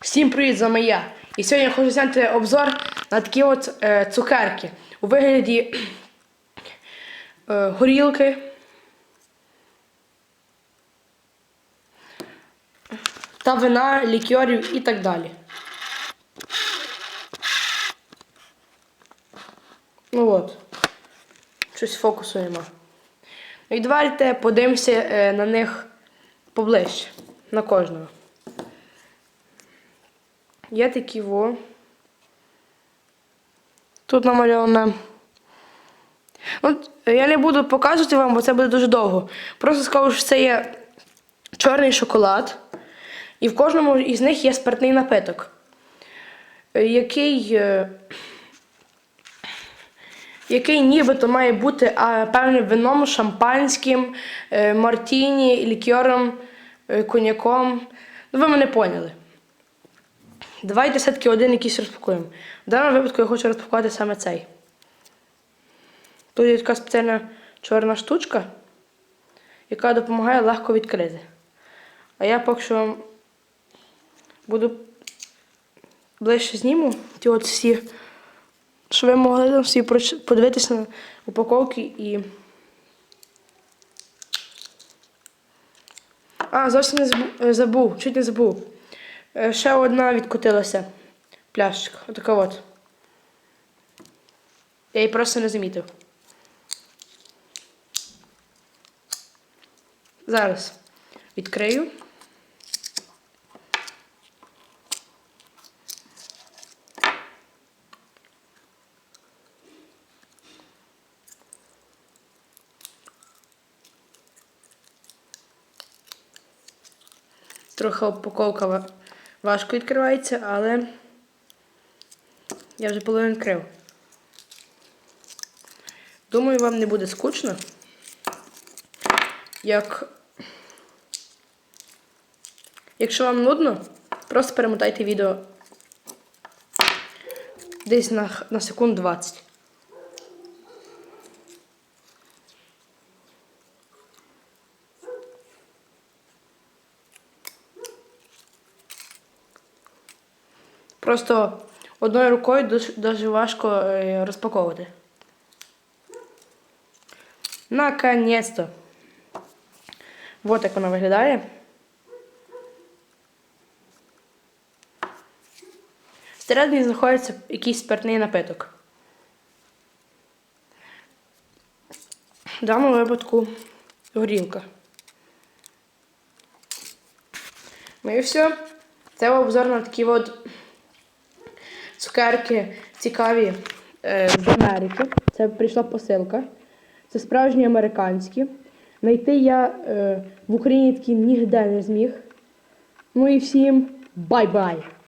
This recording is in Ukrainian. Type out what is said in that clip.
Всім привіт, з вами я. І сьогодні я хочу зняти обзор на такі от е, цукерки у вигляді е, горілки. Та вина, лікьорів і так далі. Ну от. Щось фокусу нема. Ну і давайте подивимося е, на них поближче. На кожного. Є такі во. Тут намальовано. Ну, я не буду показувати вам, бо це буде дуже довго. Просто скажу, що це є чорний шоколад. І в кожному із них є спиртний напиток, е, який, е, який нібито має бути певним вином, шампанським, е, мартіні, лікьором, коньяком. Ну, ви мене поняли. Давайте все-таки один якийсь розпакуємо. В даному випадку я хочу розпакувати саме цей. Тут є така спеціальна чорна штучка, яка допомагає легко відкрити. А я поки що буду ближче зніму ті от всі, щоб ви могли там всі подивитися на упаковки і. А, зовсім не е, забув, чуть не забув. Е, Ще одна відкотилася пляшечка. Отака от. Я її просто не замітив. Зараз відкрию. Трохи упаковка важко відкривається, але я вже половину відкрив. Думаю, вам не буде скучно. Як... Якщо вам нудно, просто перемотайте відео десь на, на секунд 20. Просто одною рукою дуже, важко е, розпаковувати. Наконець-то. Вот як вона виглядає. Всередині знаходиться якийсь спиртний напиток. В даному випадку горілка. Ну і все. Це обзор на такі от цукерки цікаві е, з Америки. Це прийшла посилка. Це справжні американські. Найти я е, в Україні такі ніде не зміг. Ну і всім бай-бай!